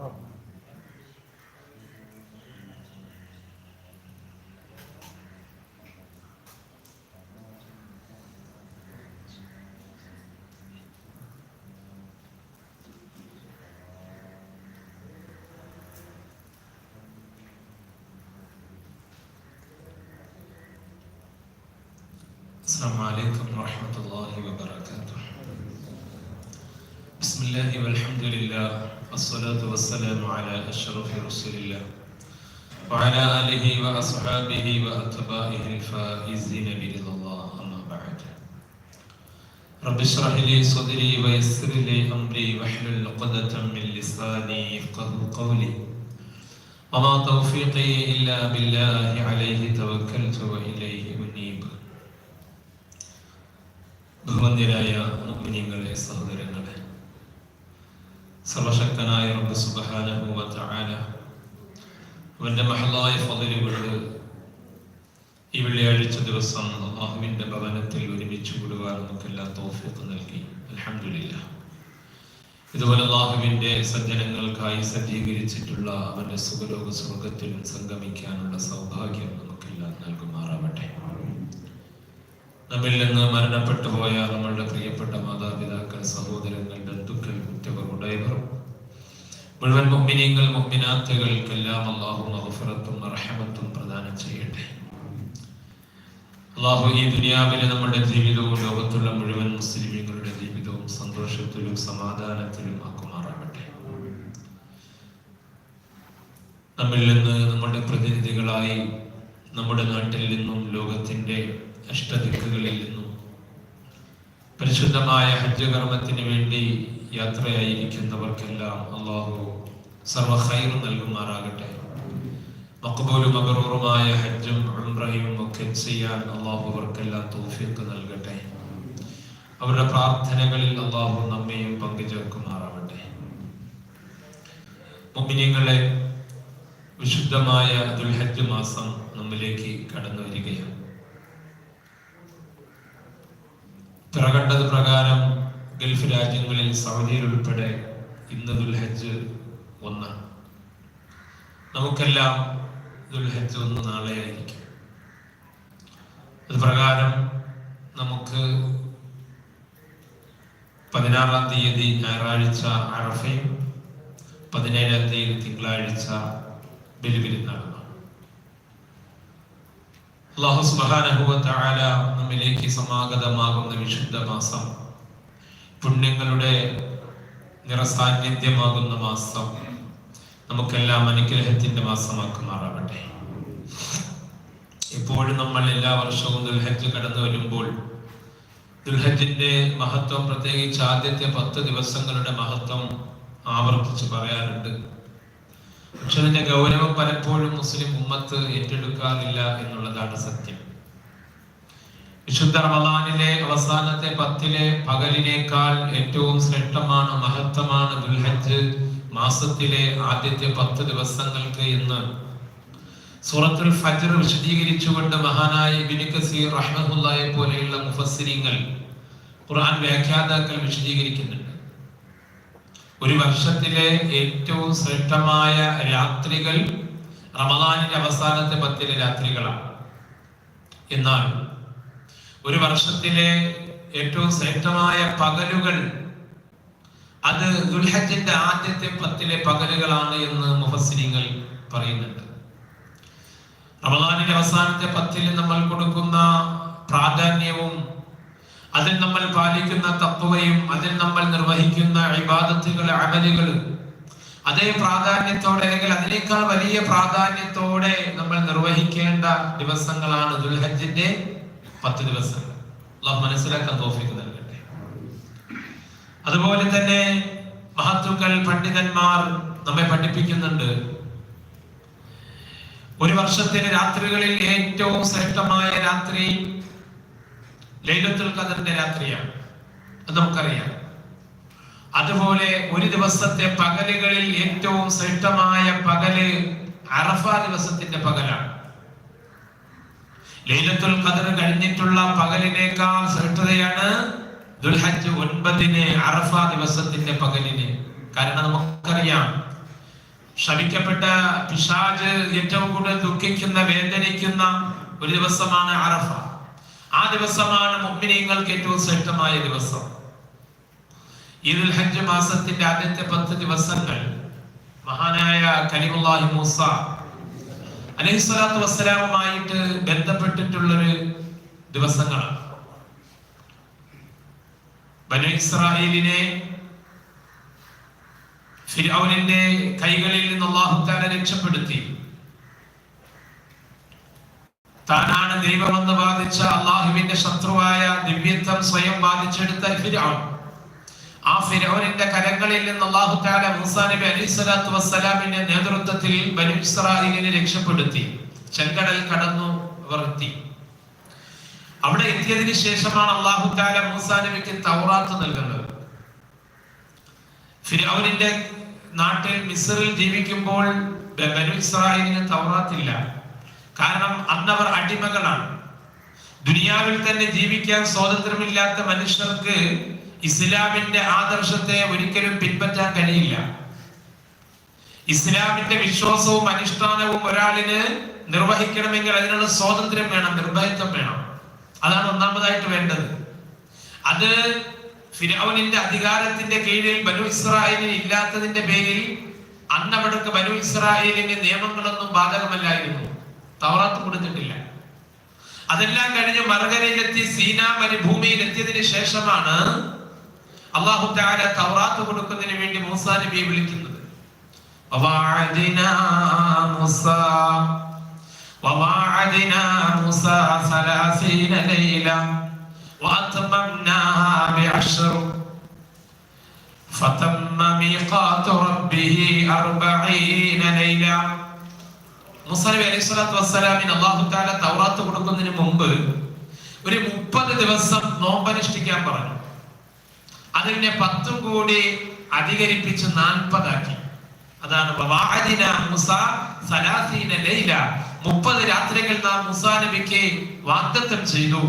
السلام عليكم ورحمة الله وبركاته. بسم الله والحمد لله. والصلاة والسلام على أشرف رسول الله وعلى آله وأصحابه وأتباعه الفائزين برضا الله أما بعد رب اشرح لي صدري ويسر لي أمري واحلل عقدة من لساني يفقه قولي وما توفيقي إلا بالله عليه توكلت وإليه أنيب ബഹുവന്യരായ മുഗ്മിനിങ്ങളെ സഹോദരങ്ങളെ സർവശക്തനായ റബ്ബ് സുബ്ഹാനഹു വ തആല അവന്റെ മഹലായ ഫضലുകൊണ്ട് ഈ വെള്ളിയാഴ്ച ദിവസം അള്ളാഹുവിന്റെ ഭവനത്തിൽ ഒരുമിച്ച് കൂടുവാൻ നമുക്കെല്ലാം തൗഫീഖ് നൽകി. അൽഹംദുലില്ലാ ഇതുപോലെ അള്ളാഹുവിന്റെ സജ്ജനങ്ങൾക്കായി സജ്ജീകരിച്ചിട്ടുള്ള അവന്റെ സുഖലോക സ്വർഗത്തിൽ സംഗമിക്കാനുള്ള സൗഭാഗ്യം നമുക്കെല്ലാം നൽകുമാറാവട്ടെ നമ്മിൽ നിന്ന് മരണപ്പെട്ടു പോയ നമ്മളുടെ പ്രിയപ്പെട്ട മാതാപിതാക്കൾ സഹോദരങ്ങൾ ബന്ധുക്കൾ കുറ്റവർ ഉടയവർ മുഴുവൻ മൊമ്മിനിയങ്ങൾ മൊമ്മിനാത്തകൾക്കെല്ലാം അള്ളാഹു മഹഫറത്തും റഹമത്തും പ്രദാനം ചെയ്യട്ടെ. അള്ളാഹു ഈ ദുനിയാവിലെ നമ്മുടെ ജീവിതവും ലോകത്തുള്ള മുഴുവൻ മുസ്ലിമീങ്ങളുടെ ജീവിതവും സന്തോഷത്തിലും സമാധാനത്തിലും ആക്കുമാറാകട്ടെ. നമ്മിൽ നിന്ന് നമ്മുടെ പ്രതിനിധികളായി നമ്മുടെ നാട്ടിൽ നിന്നും ലോകത്തിന്റെ അഷ്ടദിക്കുകളിൽ നിന്നും പരിശുദ്ധമായ ഹജ്ജ് കർമ്മത്തിന് വേണ്ടി യാത്രയായിരിക്കുന്നവർക്കെല്ലാം അള്ളാഹു സർവഹൈർ നൽകുമാറാകട്ടെ. മക്കബൂലും അബറൂറുമായ ഹജ്ജും ഉംറയും ഒക്കെ ചെയ്യാൻ അള്ളാഹു അവർക്കെല്ലാം തൗഫീഖ് നൽകട്ടെ. അവരുടെ പ്രാർത്ഥനകളിൽ അള്ളാഹു നമ്മയും പങ്കുചേർക്കുമാറാവട്ടെ. മുമ്പിനിങ്ങളെ വിശുദ്ധമായ ദുൽഹജ്ജ് മാസം നമ്മിലേക്ക് കടന്നു വരികയാണ് പിറകണ്ടത് പ്രകാരം ഗൾഫ് രാജ്യങ്ങളിൽ സൗദിയിൽ ഉൾപ്പെടെ ഇന്ന് ദുൽഹജ്ജ് ഒന്ന്. നമുക്കെല്ലാം ദുൽഹജ്ജ് ഒന്ന് നാളെ ആയിരിക്കും. അത് പ്രകാരം നമുക്ക് പതിനാറാം തീയതി ഞായറാഴ്ച അറഫയും പതിനേഴാം തീയതി തിങ്കളാഴ്ച ബലിപെരുന്നാളുമാണ് അള്ളാഹു സുബ്ഹാനഹു തആല നമ്മിലേക്ക് സമാഗതമാകുന്ന വിശുദ്ധ മാസം. പുണ്യങ്ങളുടെ നിറസാന്നിധ്യമാകുന്ന മാസം. നമുക്കെല്ലാം അനുഗ്രഹത്തിന്റെ മാസമാക്കുമാറാവട്ടെ എപ്പോഴും നമ്മൾ എല്ലാ വർഷവും ദുൽഹജ്ജ് കടന്നു വരുമ്പോൾ ദുൽഹജ്ജിന്റെ മഹത്വം പ്രത്യേകിച്ച് ആദ്യത്തെ പത്ത് ദിവസങ്ങളുടെ മഹത്വം ആവർത്തിച്ച് പറയാറുണ്ട്. പക്ഷെ അതിന്റെ ഗൗരവം പലപ്പോഴും മുസ്ലിം ഉമ്മത്ത് ഏറ്റെടുക്കാറില്ല എന്നുള്ളതാണ് സത്യം. വിശുദ്ധ റമദാനിലെ അവസാനത്തെ പത്തിലെ പകലിനേക്കാൾ ഏറ്റവും ശ്രേഷ്ഠമാണ് മഹത്വമാണ് ദുൽഹജ്ജ് മാസത്തിലെ ആദ്യത്തെ പത്ത് ദിവസങ്ങൾക്ക് എന്ന് സൂറത്തുൽ ഫജ്ർ വിശദീകരിച്ചുകൊണ്ട് മഹാനായ ഇബ്നു കസീർ റഹ്മത്തുള്ളാഹി പോലെയുള്ള മുഫസ്സിരിങ്ങൾ ഖുർആൻ വ്യാഖ്യാതാക്കൾ വിശദീകരിക്കുന്നുണ്ട്. ഒരു വർഷത്തിലെ ഏറ്റവും ശ്രേഷ്ഠമായ രാത്രികൾ റമദാനിന്റെ അവസാനത്തെ പത്തിലെ രാത്രികളാണ്. എന്നാൽ ഒരു വർഷത്തിലെ ഏറ്റവും ശ്രേഷ്ഠമായ പകലുകൾ അത് ദുൽഹജിന്റെ ആദ്യത്തെ പത്തിലെ പകലുകളാണ് എന്ന് മുഹസിനിങ്ങൾ പറയുന്നുണ്ട്. റമദാനിന്റെ അവസാനത്തെ പത്തിൽ നമ്മൾ കൊടുക്കുന്ന പ്രാധാന്യവും അതിൽ നമ്മൾ പാലിക്കുന്ന തത്വയും അതിൽ നമ്മൾ നിർവഹിക്കുന്ന ഇബാദത്തുകൾ അമലുകൾ. അതേ പ്രാധാന്യത്തോടെ അല്ലെങ്കിൽ അതിനേക്കാൾ വലിയ പ്രാധാന്യത്തോടെ നമ്മൾ നിർവഹിക്കേണ്ട ദിവസങ്ങളാണ് ദുൽഹജിന്റെ പത്ത് ദിവസങ്ങൾ. മനസ്സിലാക്കാൻ തോഫിക്ക് നൽകട്ടെ. അതുപോലെ തന്നെ മഹത്തുക്കൾ പണ്ഡിതന്മാർ നമ്മെ പഠിപ്പിക്കുന്നുണ്ട്. ഒരു വർഷത്തിന് രാത്രികളിൽ ഏറ്റവും ശ്രേഷ്ഠമായ രാത്രി ലൈലത്തുൽ ഖദറിന്റെ രാത്രിയാണ്. അത് നമുക്കറിയാം. അതുപോലെ ഒരു ദിവസത്തെ പകലുകളിൽ ഏറ്റവും ശ്രേഷ്ഠമായ പകൽ അറഫ ദിവസത്തിന്റെ പകലാണ്. ലൈലത്തുൽ ഖദർ കഴിഞ്ഞിട്ടുള്ള പകലിനേക്കാൾ ശ്രേഷ്ഠതയാണ് ദുൽഹജ്ജ് ഒൻപതിന് അറഫ ദിവസത്തിന്റെ പകലിന്. കാരണം നമുക്കറിയാം ശവിക്കപ്പെട്ട പിശാജ് ഏറ്റവും കൂടുതൽ ദുഃഖിക്കുന്ന വേദനിക്കുന്ന ഒരു ദിവസമാണ് അറഫ. ആ ദിവസമാണ് മുഅ്മിനീങ്ങൾക്ക് ഏറ്റവും ശ്രേഷ്ഠമായ ദിവസം. ഈദുൽ ഹജ്ജ് മാസത്തിന്റെ ആദ്യത്തെ പത്ത് ദിവസങ്ങൾ മഹാനായ കലിമുല്ലാഹി മൂസ അലൈഹിസ്സലാത്തു വസ്സലാമുമായിട്ട് ബന്ധപ്പെട്ടിട്ടുള്ളൊരു ദിവസങ്ങളാണ്. ബനു ഇസ്രായേലിനെ ഫിരൗനിന്റെ കൈകളിൽ നിന്ന് അള്ളാഹുത്താനെ രക്ഷപ്പെടുത്തി. താനാണ് ദൈവമെന്ന് ബാധിച്ച അള്ളാഹുവിന്റെ ശത്രുവായ ദിവ്യത്വം സ്വയം ബാധിച്ചെടുത്ത ഫിരൗൻ ആ ഫിരൗനിന്റെ കരങ്ങളിൽ നിന്ന് അള്ളാഹു താല മൂസാ നബി അലൈഹി സ്വലാത്തു വസ്സലാമിന്റെ നേതൃത്വത്തിൽ ബനു ഇസ്രായേലിനെ രക്ഷപ്പെടുത്തി ചെങ്കടൽ കടന്നു വർത്തി. അവിടെ എത്തിയതിനു ശേഷമാണ് അള്ളാഹു താല മൂസാ നബിക്ക് തൗറാത്ത് നൽകുന്നത്. ഫിരൗനിന്റെ നാട്ടിൽ മിസറിൽ ജീവിക്കുമ്പോൾ ബനു ഇസ്രായേലിന് തൗറാത്തില്ല. കാരണം അന്നവർ അടിമകളാണ്. ദുനിയാവിൽ തന്നെ ജീവിക്കാൻ സ്വാതന്ത്ര്യമില്ലാത്ത മനുഷ്യർക്ക് ഇസ്ലാമിന്റെ ആദർശത്തെ ഒരിക്കലും പിൻപറ്റാൻ കഴിയില്ല. ഇസ്ലാമിന്റെ വിശ്വാസവും അനുഷ്ഠാനവും ഒരാളിന് നിർവഹിക്കണമെങ്കിൽ അതിനുള്ള സ്വാതന്ത്ര്യം വേണം നിർഭയത്വം വേണം. അതാണ് ഒന്നാമതായിട്ട് വേണ്ടത്. അത് ഫിരൗനിന്റെ അധികാരത്തിന്റെ കീഴിൽ ബനു ഇസ്രായേലിന് ഇല്ലാത്തതിന്റെ പേരിൽ അന്നവിടക്ക് ബനു ഇസ്രായേലിന്റെ നിയമങ്ങളൊന്നും ബാധകമല്ലായിരുന്നു. തവറാത്ത് കൊടുത്തിട്ടില്ല അതെല്ലാം കഴിഞ്ഞ് മറുകരയിലെത്തി സീന മരുഭൂമിയിൽ എത്തിയതിനു ശേഷമാണ് അള്ളാഹു താല തൗറാത്ത് കൊടുക്കുന്നതിന് വേണ്ടി മൂസാ നബിയെ വിളിക്കുന്നത് وواعدنا موسى وواعدنا موسى ثلاثين ليلة وأتممناها بعشر فتم ميقات ربه أربعين ليلة മൂസ നബി അലൈഹി സ്വലാത്തു വസ്സലാമിന് അള്ളാഹു താല തൗറാത്ത് കൊടുക്കുന്നതിന് മുമ്പ് ഒരു മുപ്പത് ദിവസം നോമ്പനുഷ്ഠിക്കാൻ പറഞ്ഞു. അതിനെ പത്തും കൂടി അധികരിപ്പിച്ച് നാൽപ്പതാക്കി. അതാണ് മുപ്പത് രാത്രികൾ നാം മുസാ നബിക്ക് വാഗ്ദത്തം ചെയ്തു.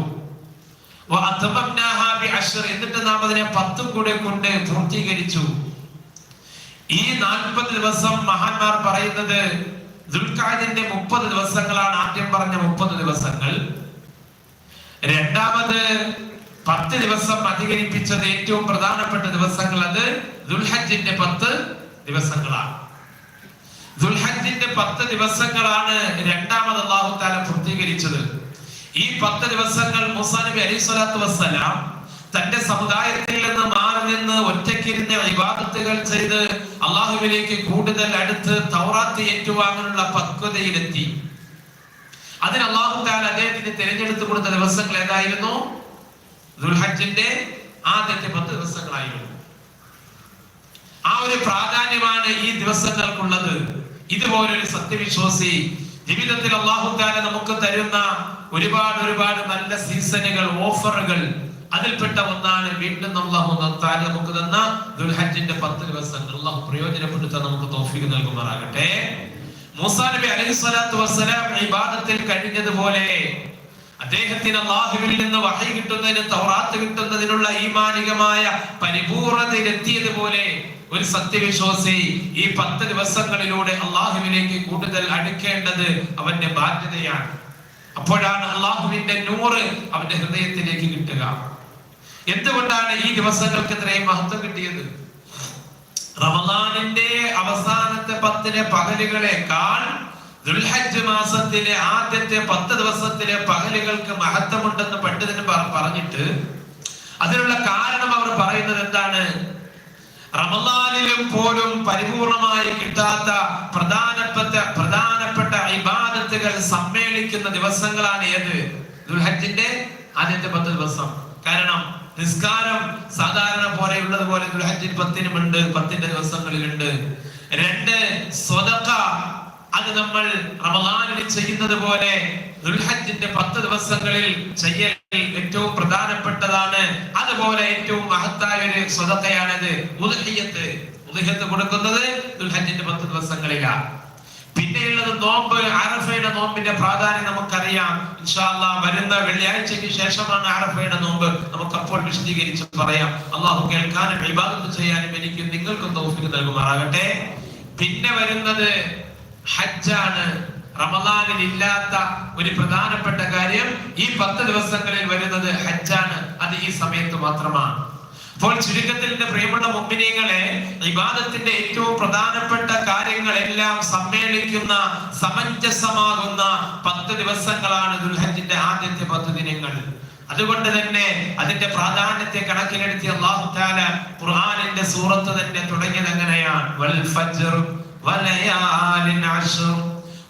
എന്നിട്ട് നാം അതിനെ പത്തും കൂടെ കൊണ്ട് പൂർത്തീകരിച്ചു. ഈ നാൽപ്പത് ദിവസം മഹാന്മാർ പറയുന്നത് ദുൽഖാദിന്റെ മുപ്പത് ദിവസങ്ങളാണ് ആദ്യം പറഞ്ഞ മുപ്പത് ദിവസങ്ങൾ. രണ്ടാമത് പത്ത് ദിവസം അധികരിപ്പിച്ചത് ഏറ്റവും പ്രധാനപ്പെട്ട ദിവസങ്ങൾ അത് ദുൽഹജിന്റെ പത്ത് ദിവസങ്ങളാണ്. ദുൽഹജിന്റെ പത്ത് ദിവസങ്ങളാണ് രണ്ടാമത് അള്ളാഹു താല പൂർത്തീകരിച്ചത്. ഈ പത്ത് ദിവസങ്ങൾ മുസാ നബി സ്വലാത്തു വസ്സലാം തന്റെ സമുദായത്തിൽ നിന്ന് മാറി നിന്ന് ഒറ്റയ്ക്കിരുന്ന് വിവാദത്തുകൾ ചെയ്ത് അള്ളാഹുവിലേക്ക് കൂടുതൽ അടുത്ത് തൗറാത്ത് ഏറ്റുവാങ്ങാനുള്ള പക്വതയിലെത്തി. അതിന് അള്ളാഹു താൻ അദ്ദേഹത്തിന് തിരഞ്ഞെടുത്തു കൊടുത്ത ദിവസങ്ങൾ ഏതായിരുന്നു? ദുൽഹജിന്റെ ആദ്യത്തെ പത്ത് ദിവസങ്ങളായിരുന്നു. ആ ഒരു പ്രാധാന്യമാണ് ഈ ദിവസങ്ങൾക്കുള്ളത്. ഇതുപോലൊരു സത്യവിശ്വാസി ജീവിതത്തിൽ അള്ളാഹു താല നമുക്ക് തരുന്ന ഒരുപാട് ഒരുപാട് നല്ല സീസണുകൾ ഓഫറുകൾ അതിൽപ്പെട്ട ഒന്നാണ് വീണ്ടും അള്ളാഹു താല നമുക്ക് തന്ന ദുൽഹജ്ജിന്റെ പത്ത് ദിവസങ്ങൾ. അള്ളാഹു പ്രയോജനപ്പെടുത്താൻ നമുക്ക് തോഫിക്ക് നൽകുമാറാകട്ടെ. മൂസാ നബി അലൈഹി സ്വലാത്തു വസ്സലാം കഴിഞ്ഞതുപോലെ അദ്ദേഹത്തിന് അള്ളാഹുവിൽ നിന്ന് വഹി കിട്ടുന്നതിന് തൗറാത്ത് കിട്ടുന്നതിനുള്ള ഈമാനികമായ പരിപൂർണതയിലെത്തിയതുപോലെ ഒരു സത്യവിശ്വാസി ഈ പത്ത് ദിവസങ്ങളിലൂടെ അള്ളാഹുവിലേക്ക് കൂടുതൽ അടുക്കേണ്ടത് അവന്റെ ബാധ്യതയാണ്. അപ്പോഴാണ് അള്ളാഹുവിന്റെ നൂറ് അവന്റെ ഹൃദയത്തിലേക്ക് കിട്ടുക. എന്തുകൊണ്ടാണ് ഈ ദിവസങ്ങൾക്ക് ഇത്രയും മഹത്വം കിട്ടിയത്? റമദാനിന്റെ അവസാനത്തെ പത്തിലെ പകലുകളെക്കാൾ ദുൽഹജ്ജ് മാസത്തിലെ ആദ്യത്തെ പത്ത് ദിവസത്തിലെ പകലുകൾക്ക് മഹത്വമുണ്ടെന്ന് പണ്ഡിതന് പറഞ്ഞിട്ട് അതിനുള്ള കാരണം അവർ പറയുന്നത് എന്താണ്? റമദാനിലും പോലും പരിപൂർണമായി കിട്ടാത്ത പ്രധാനപ്പെട്ട പ്രധാനപ്പെട്ട ഇബാദത്തുകൾ സമ്മേളിക്കുന്ന ദിവസങ്ങളാണ് ഏത്? ദുൽഹജ്ജിന്റെ ആദ്യത്തെ പത്ത് ദിവസം. നിസ്കാരം സാധാരണ പോലെയുള്ളത് പോലെ ദുൽഹജ്ജിൽ പത്തിനുമുണ്ട് പത്തിന്റെ ദിവസങ്ങളിലുണ്ട്. രണ്ട് സ്വതക്ക അത് നമ്മൾ റമദാനിൽ ചെയ്യുന്നത് പോലെ ദുൽഹജ്ജിന്റെ പത്ത് ദിവസങ്ങളിൽ ചെയ്യൽ ഏറ്റവും പ്രധാനപ്പെട്ടതാണ്. അതുപോലെ ഏറ്റവും മഹത്തായ ഒരു സ്വതക്കയാണത് ഉദഹയ്യത്ത് ഉദഹിയത്ത് കൊടുക്കുന്നത് ദുൽഹജ്ജിന്റെ പത്ത് ദിവസങ്ങളിലാണ്. പിന്നെയുള്ളത് നോമ്പ് അറഫയുടെ നോമ്പിന്റെ പ്രാധാന്യം നമുക്കറിയാം. ഇൻഷാല്ല വരുന്ന വെള്ളിയാഴ്ചയ്ക്ക് ശേഷമാണ് അറഫയുടെ നോമ്പ്. നമുക്ക് അപ്പോൾ വിശദീകരിച്ച് പറയാം. അള്ളാഹു കേൾക്കാനും വിഭാഗം ചെയ്യാനും എനിക്ക് നിങ്ങൾക്കും തൗഫിക്ക് നൽകുമാറാകട്ടെ. പിന്നെ വരുന്നത് ഹജ്ജാണ്. റമദാനിൽ ഇല്ലാത്ത ഒരു പ്രധാനപ്പെട്ട കാര്യം ഈ പത്ത് ദിവസങ്ങളിൽ വരുന്നത് ഹജ്ജാണ്. അത് ഈ സമയത്ത് മാത്രമാണ്. അപ്പോൾ ചുരുക്കത്തിൽ എന്റെ പ്രിയമുള്ള മുമ്പിനീങ്ങളെ ഇബാദത്തിന്റെ ഏറ്റവും പ്രധാനപ്പെട്ട കാര്യങ്ങളെല്ലാം സമ്മേളിക്കുന്ന സമഞ്ജസമാകുന്ന പത്ത് ദിവസങ്ങളാണ് ദുൽഹജിന്റെ ആദ്യത്തെ പത്ത് ദിനങ്ങൾ അതുകൊണ്ട് തന്നെ അതിന്റെ പ്രാധാന്യത്തെ കണക്കിലെടുത്തി അള്ളാഹു താല ഖുർആനിന്റെ സൂറത്ത് തന്നെ തുടങ്ങിയത് എങ്ങനെയാണ് വൽ ഫജ്ർ വലയാലിൻ അശ്ർ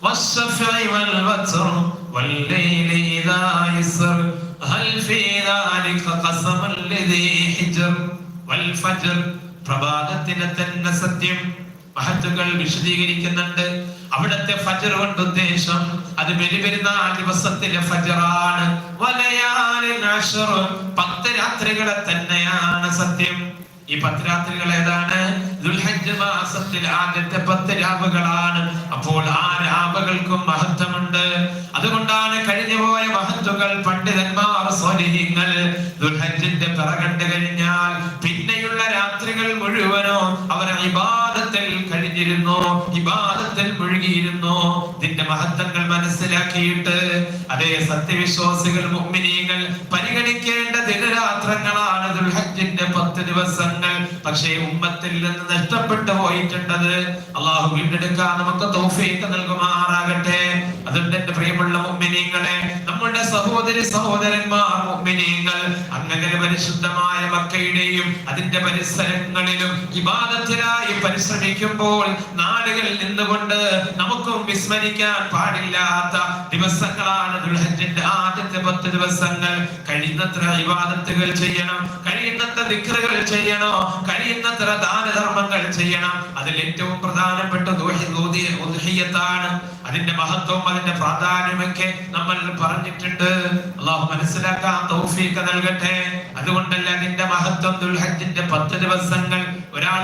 والشفع والوتر والليل إذا يسر പ്രഭാതത്തിനെ തന്നെ സത്യം മഹത്തുകൾ വിശദീകരിക്കുന്നുണ്ട്. അവിടത്തെ ഫജർ കൊണ്ട് ഉദ്ദേശം അത് ബലിപെരുന്നാൾ ദിവസത്തിലെ ഫജറാണ്. പത്ത് രാത്രികളെ തന്നെയാണ് സത്യം. ഈ പത്ത് രാത്രികൾ ഏതാണ് മാസത്തിൽ ആദ്യത്തെ പത്ത് രാവുകളാണ്. അപ്പോൾ ആ രാവുകൾക്കും മഹത്വമുണ്ട്. അതുകൊണ്ടാണ് കഴിഞ്ഞു പോയ മഹത്വകൾ പണ്ഡിതന്മാർ സ്വലിഹിങ്ങൾ ദുൽഹജ്ജിന്റെ പിറകണ്ട് കഴിഞ്ഞാൽ പിന്നെയുള്ള രാത്രികൾ മുഴുവനോ അവർ ഇബാദത്തിൽ കഴിഞ്ഞിരുന്നു ഇബാദത്തിൽ മുഴുകിയിരുന്നു. ഇതിന്റെ മഹത്വങ്ങൾ മനസ്സിലാക്കിയിട്ട് അതേ സത്യവിശ്വാസികൾ മുമ്മിനീകൾ പരിഗണിക്കേണ്ട ദിനരാത്രങ്ങളാണ് ദുൽഹജ്ജിന്റെ പത്ത് ദിവസങ്ങൾ പക്ഷേ ഉമ്മത്തിൽ നിന്ന് നഷ്ടപ്പെട്ടു പോയിട്ടുണ്ടത് അള്ളാഹു വീണ്ടെടുക്കാൻ നമുക്ക് തൗഫീഖ് നൽകുമാറാകട്ടെ. അതുകൊണ്ട് എന്റെ പ്രിയമുള്ള മുമ്മിനീങ്ങളെ നമ്മുടെ സഹോദരി സഹോദരന്മാർ മുമ്മിനീങ്ങൾ അങ്ങനെ പരിശുദ്ധമായ മക്കയുടെയും അതിന്റെ പരിസരങ്ങളിലും വിവാദത്തിനായി പരിശ്രമിക്കുമ്പോൾ നാടുകളിൽ നിന്നുകൊണ്ട് നമുക്കും വിസ്മരിക്കാൻ പാടില്ലാത്ത ദിവസങ്ങളാണ് ദുൽഹജിന്റെ ആദ്യത്തെ പത്ത് ദിവസങ്ങൾ. കഴിയുന്നത്ര വിവാദത്തുകൾ ചെയ്യണം കഴിയുന്നത്ര ദിക്റുകൾ ചെയ്യണം കഴിയുന്നത്ര ദാനധർമ്മങ്ങൾ ചെയ്യണം. അതിൽ ഏറ്റവും പ്രധാനപ്പെട്ട ഉദ്ഹിയത്താണ് അതിന്റെ മഹത്വം പ്രാധാന്യമൊക്കെ നമ്മൾ പറഞ്ഞിട്ടുണ്ട്. അള്ളാഹു മനസ്സിലാക്കാൻ തൗഫീഖ നൽകട്ടെ. അതുകൊണ്ടല്ല അതിന്റെ മഹത്വം ദുൽഹജ്ജിന്റെ പത്ത് ദിവസങ്ങൾ ഒരാൾ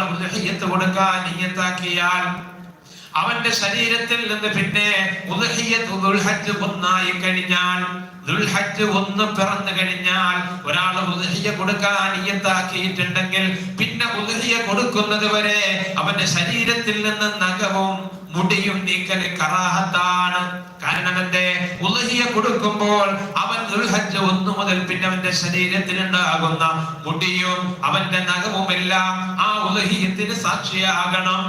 കൊടുക്കാൻ നിയത്താക്കിയാൽ അവന്റെ ശരീരത്തിൽ നിന്ന് പിന്നെ ഒന്നായി കഴിഞ്ഞാൽ ഒന്ന് പിറന്നു കഴിഞ്ഞാൽ ഒരാൾ ഉദഹിയ കൊടുക്കാൻ ഇയത്താക്കിയിട്ടുണ്ടെങ്കിൽ പിന്നെ ഉദഹിയ കൊടുക്കുന്നത് വരെ അവന്റെ ശരീരത്തിൽ നിന്ന് നഖവും മുടിയും നീക്കൽ കറാഹത്താണ്. കാരണം എന്റെ ഉദഹിയ കൊടുക്കുമ്പോൾ അവൻ ദുൽഹജ്ജ് ഒന്നു മുതൽ പിന്നെ അവന്റെ ശരീരത്തിൽ ഉണ്ടാകുന്ന മുടിയും അവന്റെ നഖവും എല്ലാം ആ ഉദഹിയത്തിന് സാക്ഷിയാകണം.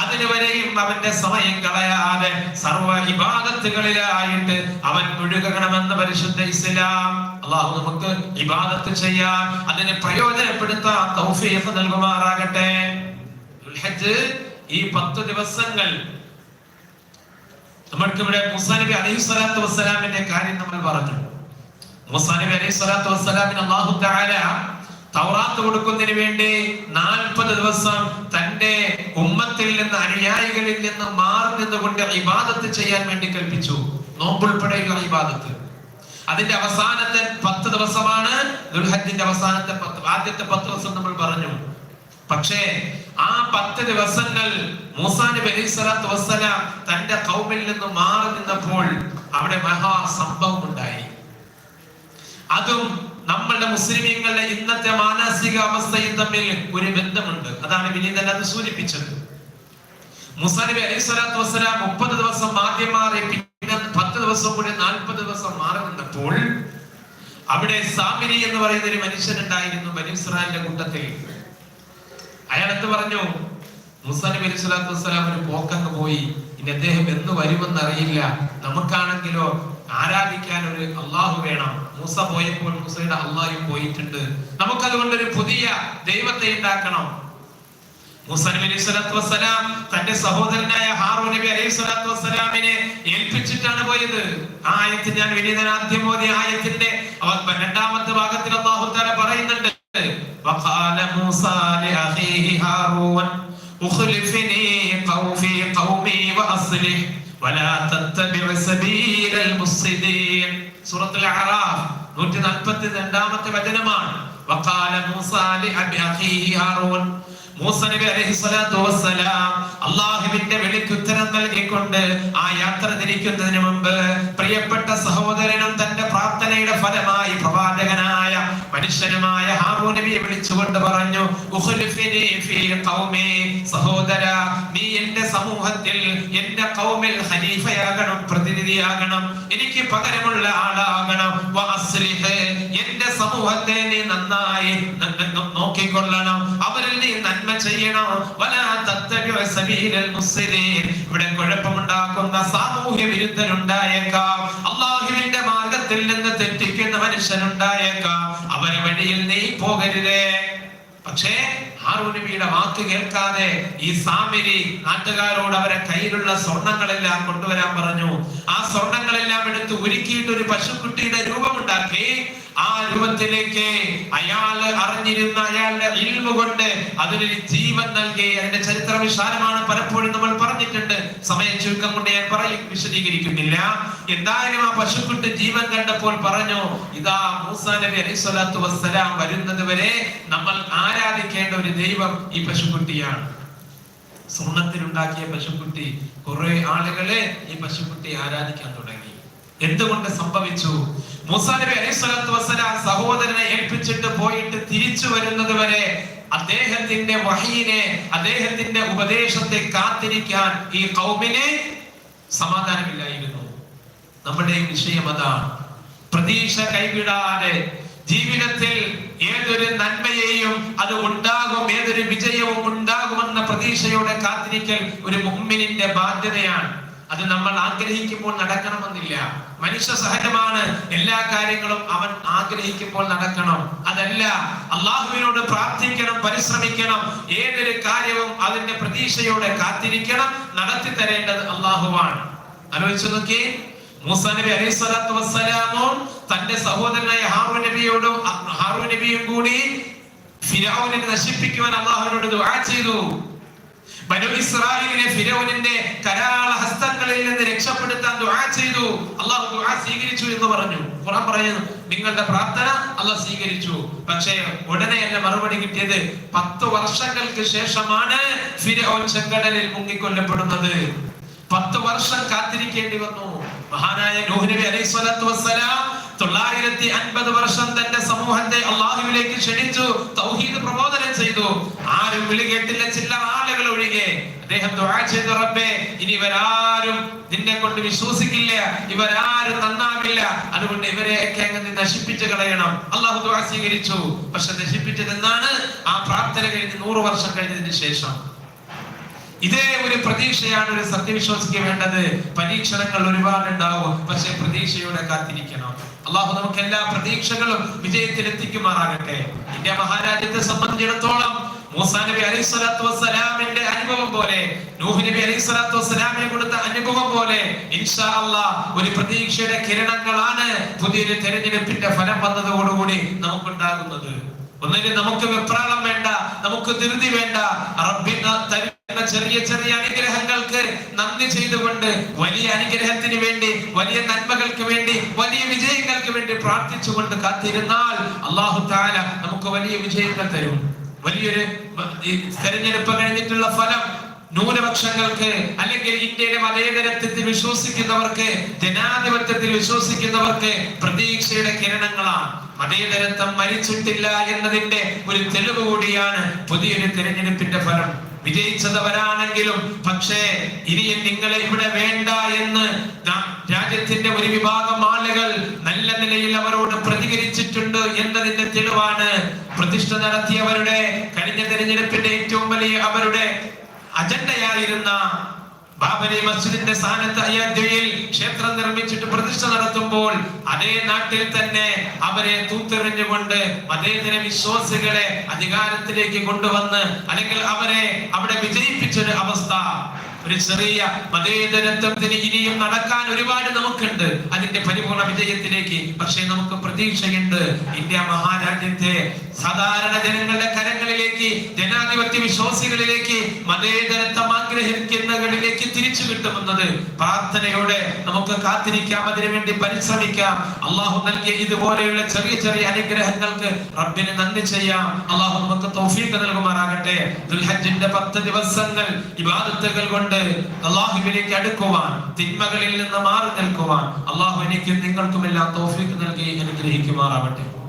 അതിനുവരെയും അവന്റെ സമയം കളയാതെ സർവ ഇബാദത്തുകളിലായിട്ട് അവൻ മുഴുകണമെന്ന് പരിശുദ്ധ ഇസ്ലാം. അള്ളാഹു നമുക്ക് ഇബാദത്ത് ചെയ്യാൻ അതിനെ പ്രയോജനപ്പെടുത്താൻ തൗഫീഖ് നൽകുമാറാകട്ടെ. ഹജ്ജ് ഈ പത്ത് ദിവസങ്ങൾ നമ്മൾക്ക് ഇവിടെ മുസാനബി അലൈഹി സ്വലാത്തു വസ്സലാമിന്റെ കാര്യം നമ്മൾ പറഞ്ഞു. മുസാനബി അലൈഹി സ്വലാത്തു വസ്സലാമിന് അള്ളാഹു തആല തൗറാത്ത് കൊടുക്കുന്നതിന് വേണ്ടി നാൽപ്പത് ദിവസം തന്റെ ഉമ്മത്തിൽ നിന്ന് അനുയായികളിൽ നിന്ന് മാറി നിന്നുകൊണ്ട് ഇബാദത്ത് ചെയ്യാൻ വേണ്ടി കൽപ്പിച്ചു. നോമ്പുൾപ്പെടെയുള്ള ഇബാദത്ത്. അതിന്റെ അവസാനത്തെ പത്ത് ദിവസമാണ് ദുൽഹജ്ജിന്റെ അവസാനത്തെ പത്ത് ആദ്യത്തെ പത്ത് ദിവസം നമ്മൾ പറഞ്ഞു. പക്ഷേ ആ പത്ത് ദിവസങ്ങൾ മൂസാ നബി അലൈഹി സ്വലാത്തു തന്റെ കൗമിൽ നിന്ന് മാറി നിന്നപ്പോൾ അവിടെ മഹാസംഭവം ഉണ്ടായി അതും നമ്മളുടെ മുസ്ലിമീങ്ങളുടെ ഇന്നത്തെ മാനസിക അവസ്ഥയും തമ്മിൽ ഒരു ബന്ധമുണ്ട്. അതാണ് വിനീതൻ അത് സൂചിപ്പിച്ചത്. മുസാ നബി അലൈഹി സ്വലാത്തു വസ്സലാം മുപ്പത് ദിവസം ആദ്യം മാറി പിന്നെ പത്ത് ദിവസം കൂടി നാൽപ്പത് ദിവസം മാറി നിന്നപ്പോൾ അവിടെ സാമിനി എന്ന് പറയുന്ന ഒരു മനുഷ്യനുണ്ടായിരുന്നു ബനു ഇസ്രായേലിന്റെ കൂട്ടത്തിൽ. അയാൾ എന്ത് പറഞ്ഞു? മുസാ നബി അലൈഹി സ്വലാത്തു വസ്സലാം ഒരു പോക്കങ്ങ് പോയി. ഇനി അദ്ദേഹം എന്ന് വരുമെന്ന് അറിയില്ല നമുക്കാണെങ്കിലോ ആരാധിക്കാൻ ഒരു അള്ളാഹു വേണം മൂസ പോയപ്പോൾ മൂസയുടെ അള്ളാഹും പോയിട്ടുണ്ട് നമുക്കതുകൊണ്ട് ഒരു പുതിയ ദൈവത്തെ ഉണ്ടാക്കണം മൂസ നബി അലൈഹി സ്വലാത്തു വസ്സലാം തന്റെ സഹോദരനായ ഹാറൂ നബി അലൈഹി സ്വലാത്തു വസ്സലാമിനെ ഏൽപ്പിച്ചിട്ടാണ് പോയത് ആ ആയത്ത് ഞാൻ വിനീതനാദ്യം മോദിയ ആയത്തിന്റെ അവ- രണ്ടാമത്തെ ഭാഗത്തിൽ അള്ളാഹു തആല പറയുന്നുണ്ട് وقال موسى لأخيه هارون اخلفني قو- في قومي وأصلح ولا تتبع سبيل المفسدين سورة الأعراف നൂറ്റി നാൽപ്പത്തി രണ്ടാമത്തെ വചനമാണ് وقال موسى لأخيه هارون മൂസ നബി അലൈഹി സ്വലാത്തു വസ്സലാം അള്ളാഹുവിന്റെ വിളിക്ക് ഉത്തരം നൽകിക്കൊണ്ട് ആ യാത്ര തിരിക്കുന്നതിന് മുമ്പ് പ്രിയപ്പെട്ട സഹോദരനും തന്റെ പ്രാർത്ഥനയുടെ ഫലമായി പ്രവാചകനായ മനുഷ്യനുമായ ഹാറൂൻ നബിയെ വിളിച്ചുകൊണ്ട് പറഞ്ഞു "ഉഖ്ലിഫിനി ഫീ ഖൗമി." സഹോദര നീ എന്റെ സമൂഹത്തിൽ എന്റെ കൗമിൽ ഖലീഫയാകണം പ്രതിനിധിയാകണം എനിക്ക് പകരമുള്ള ആളാകണം. എന്റെ സമൂഹത്തെ നീ നന്നായി നോക്കിക്കൊള്ളണം അവരിൽ നീ നന്മ ചെയ്യണം വലാ. ഇവിടെ കുഴപ്പമുണ്ടാക്കുന്ന സാമൂഹ്യ വിരുദ്ധരുണ്ടായേക്കാം അള്ളാഹുവിന്റെ മാർഗത്തിൽ നിന്ന് മനുഷ്യനുണ്ടായേക്കാം. അവരെ വഴിയിൽ നീ പോകരുതേ. പക്ഷേ ആറുണിമിയുടെ വാക്ക് കേൾക്കാതെ ഈ സാമിരി നാട്ടുകാരോട് അവരെ കയ്യിലുള്ള സ്വർണങ്ങളെല്ലാം കൊണ്ടുവരാൻ പറഞ്ഞു. ആ സ്വർണങ്ങളെല്ലാം എടുത്ത് ഒരുക്കിയിട്ട് ഒരു പശുക്കുട്ടിയുടെ രൂപമുണ്ടാക്കി. ആ രൂപത്തിലേക്ക് അയാൾ അറിഞ്ഞിരുന്ന അയാളുടെ ഇൽമ കൊണ്ട് അതിനൊരു ജീവൻ നൽകി. അതിന്റെ ചരിത്ര വിശാലമാണ് പലപ്പോഴും നമ്മൾ പറഞ്ഞിട്ടുണ്ട്. സമയ ചുരുക്കം കൊണ്ട് ഞാൻ പറയും വിശദീകരിക്കുന്നില്ല. എന്തായാലും ആ പശുക്കുട്ടി ജീവൻ കണ്ടപ്പോൾ പറഞ്ഞു ഇതാ മൂസാ നബി അലൈഹി സ്വലാത്തു വസ്സലാം വരുന്നത് വരെ നമ്മൾ ആരാധിക്കേണ്ട ഒരു ദൈവം ഈ പശുക്കുട്ടിയാണ്. സ്വർണത്തിലുണ്ടാക്കിയ പശുക്കുട്ടി കുറെ ആളുകളെ ഈ പശുക്കുട്ടി ആരാധിക്കാൻ തുടങ്ങി. എന്തുകൊണ്ട് സംഭവിച്ചു? മൂസാ നബി അലൈഹി സ്വലാത്തു വസ്സലാം സഹോദരനെ ഏൽപ്പിച്ചിട്ട് പോയിട്ട് തിരിച്ചു വരുന്നത് വരെ അദ്ദേഹത്തിന്റെ വഹീനെ അദ്ദേഹത്തിന്റെ ഉപദേശത്തെ കാത്തിരിക്കാൻ ഈ കൗമിന് സമാധാനമില്ലായിരുന്നു. നമ്മുടെ വിഷയം അതാണ്. പ്രതീക്ഷ കൈവിടാതെ ജീവിതത്തിൽ ഏതൊരു നന്മയെയും അത് ഉണ്ടാകും ഏതൊരു വിജയവും ഉണ്ടാകുമെന്ന പ്രതീക്ഷയോടെ കാത്തിരിക്കൽ ഒരു മുഹമ്മിനിന്റെ ബാധ്യതയാണ്. അത് നമ്മൾ ആഗ്രഹിക്കുമ്പോൾ നടക്കണമെന്നില്ല. മനുഷ്യ സഹജമാണ് എല്ലാ കാര്യങ്ങളും അവൻ ആഗ്രഹിക്കുമ്പോൾ നടക്കണം. അതല്ല അള്ളാഹുവിനോട് പ്രാർത്ഥിക്കണം പരിശ്രമിക്കണം. ഏതൊരു കാര്യവും അതിന്റെ പ്രതീക്ഷയോടെ കാത്തിരിക്കണം. നടത്തി തരേണ്ടത് അള്ളാഹുവാണ്. ആലോചിച്ചു നോക്കിയേ മൂസ നബി അലൈഹി സ്വലാത്തു തന്റെ സഹോദരനായ ഹാറു നബിയോടും ഹാറു നബിയും കൂടി ഫിരൗനെ നശിപ്പിക്കുവാൻ അള്ളാഹുവിനോട് ദുആ ചെയ്തു. ബനു ഇസ്രായേലിനെ ഫിരൗനിന്റെ കരാള ഹസ്തങ്ങളിൽ നിന്ന് രക്ഷപ്പെടുത്താൻ ദുആ ചെയ്തു. അള്ളാഹു ദുആ സ്വീകരിച്ചു എന്ന് പറഞ്ഞു. ഖുർആൻ പറയുന്നു നിങ്ങളുടെ പ്രാർത്ഥന അള്ളാഹ് സ്വീകരിച്ചു. പക്ഷേ ഉടനെ എന്നെ മറുപടി കിട്ടിയത് പത്ത് വർഷങ്ങൾക്ക് ശേഷമാണ് ഫിരൗൻ ചെങ്കടലിൽ മുങ്ങിക്കൊല്ലപ്പെടുന്നത്. പത്ത് വർഷം കാത്തിരിക്കേണ്ടി വന്നു. മഹാനായ നൂഹ് നബി അലൈഹി സ്വലത്തു വസ്സലാം തൊള്ളായിരത്തി അൻപത് വർഷം തന്റെ സമൂഹത്തെ അള്ളാഹുവിലേക്ക് ക്ഷണിച്ചു തൗഹീദ് പ്രബോധനം ചെയ്തു. ആരും വിളി കേട്ടില്ല ചില്ല അദ്ദേഹം ദുആ റബ്ബേ. ഇനി ഇവരാരും നിന്നെ കൊണ്ട് വിശ്വസിക്കില്ല. ഇവരാരും നന്നാകില്ല അതുകൊണ്ട് ഇവരെയൊക്കെ അങ്ങ് നീ നശിപ്പിച്ചു കളയണം. അള്ളാഹു ദുആ സ്വീകരിച്ചു. പക്ഷെ നശിപ്പിച്ചത് എന്നാണ് ആ പ്രാർത്ഥന കഴിഞ്ഞ് നൂറ് വർഷം കഴിഞ്ഞതിന് ശേഷം. ഇതേ ഒരു പ്രതീക്ഷയാണ് ഒരു സത്യവിശ്വാസിക്ക് വേണ്ടത്. പരീക്ഷണങ്ങൾ ഒരുപാട് ഉണ്ടാവും പക്ഷെ പ്രതീക്ഷയോടെ കാത്തിരിക്കണം. അള്ളാഹു നമുക്ക് എല്ലാ പ്രതീക്ഷകളും വിജയത്തിലെത്തിക്കുമാറാകട്ടെ. ഇന്ത്യ മഹാരാജ്യത്തെ സംബന്ധിച്ചിടത്തോളം മൂസാ നബി അലൈഹി സ്വലാത്തു വസ്സലാമിന്റെ അനുഭവം പോലെ നൂഹ് നബി അലൈഹി സ്വലാത്തു വസ്സലാമിനെ കൊടുത്ത അനുഭവം പോലെ ഇൻഷാ അല്ലാഹ് ഒരു പ്രതീക്ഷയുടെ കിരണങ്ങളാണ് പുതിയൊരു തെരഞ്ഞെടുപ്പിന്റെ ഫലം വന്നതോടുകൂടി നമുക്കുണ്ടാകുന്നത്. ഒന്നിന് നമുക്ക് വെപ്രാളം വേണ്ട നമുക്ക് ധൃതി വേണ്ട. റബ്ബിന് തരുന്ന ചെറിയ ചെറിയ അനുഗ്രഹങ്ങൾക്ക് നന്ദി ചെയ്തുകൊണ്ട് വലിയ അനുഗ്രഹത്തിന് വേണ്ടി വലിയ നന്മകൾക്ക് വേണ്ടി വലിയ വിജയങ്ങൾക്ക് വേണ്ടി പ്രാർത്ഥിച്ചുകൊണ്ട് കാത്തിരുന്നാൽ അള്ളാഹു താല നമുക്ക് വലിയ വിജയങ്ങൾ തരും. വലിയൊരു തെരഞ്ഞെടുപ്പ് കഴിഞ്ഞിട്ടുള്ള ഫലം ന്യൂനപക്ഷങ്ങൾക്ക് അല്ലെങ്കിൽ ഇന്ത്യയുടെ മതേതരത്വത്തിൽ വിശ്വസിക്കുന്നവർക്ക് ജനാധിപത്യത്തിൽ വിശ്വസിക്കുന്നവർക്ക് പ്രതീക്ഷയുടെ കിരണങ്ങളാണ്. മതേതരത്വം മരിച്ചിട്ടില്ല എന്നതിന്റെ ഒരു തെളിവ് കൂടിയാണ് പുതിയൊരു തിരഞ്ഞെടുപ്പിന്റെ ഫലം. വിജയിച്ചതവരാണെങ്കിലും പക്ഷേ ഇനിയും നിങ്ങളെ ഇവിടെ വേണ്ട എന്ന് രാജ്യത്തിന്റെ ഒരു വിഭാഗം ആളുകൾ നല്ല നിലയിൽ അവരോട് പ്രതികരിച്ചിട്ടുണ്ട് എന്നതിന്റെ തെളിവാണ് പ്രതിഷ്ഠ നടത്തിയവരുടെ കഴിഞ്ഞ തെരഞ്ഞെടുപ്പിന്റെ ഏറ്റവും വലിയ അവരുടെ അജണ്ടയായിരുന്ന ബാബരി മസ്ജിദിന്റെ സ്ഥാനത്ത് അയോധ്യയിൽ ക്ഷേത്രം നിർമ്മിച്ചിട്ട് പ്രതിഷ്ഠ നടത്തുമ്പോൾ അതേ നാട്ടിൽ തന്നെ അവരെ തൂത്തെറിഞ്ഞുകൊണ്ട് മതേതര വിശ്വാസികളെ അധികാരത്തിലേക്ക് കൊണ്ടുവന്ന് അല്ലെങ്കിൽ അവരെ അവിടെ വിജയിപ്പിച്ചൊരു അവസ്ഥ ഒരു ചെറിയ മതേതരത്വത്തിന് ഇനിയും നടക്കാൻ ഒരുപാട് നമുക്കുണ്ട്. അതിന്റെ പരിപൂർണ വിജയത്തിലേക്ക്. പക്ഷേ നമുക്ക് പ്രതീക്ഷയുണ്ട്. ഇന്ത്യ മഹാരാജ്യത്തെ സാധാരണ ജനങ്ങളുടെ കരങ്ങളിലേക്ക് ജനാധിപത്യ വിശ്വാസികളിലേക്ക് മതേതരത്വം ആഗ്രഹിക്കുന്നവരിലേക്ക് തിരിച്ചു കിട്ടുമെന്നത് പ്രാർത്ഥനയോടെ നമുക്ക് കാത്തിരിക്കാം. അതിനുവേണ്ടി പരിശ്രമിക്കാം. അള്ളാഹു നൽകിയ ഇതുപോലെയുള്ള ചെറിയ ചെറിയ അനുഗ്രഹങ്ങൾക്ക് റബ്ബിന് നന്ദി ചെയ്യാം. അള്ളാഹു നമുക്ക് തൗഫീഖ് നൽകുമാറാകട്ടെ. ദുൽഹജ്ജിന്റെ പത്ത് ദിവസങ്ങൾ ഇബാദത്തുകൾ കൊണ്ട് അള്ളാഹുവിലേക്ക് അടുക്കുവാൻ തിന്മകളിൽ നിന്ന് മാറി നിൽക്കുവാൻ അള്ളാഹു എനിക്കും നിങ്ങൾക്കും എല്ലാം തൗഫീഖ് നൽകി അനുഗ്രഹിക്കുമാറാവട്ടെ.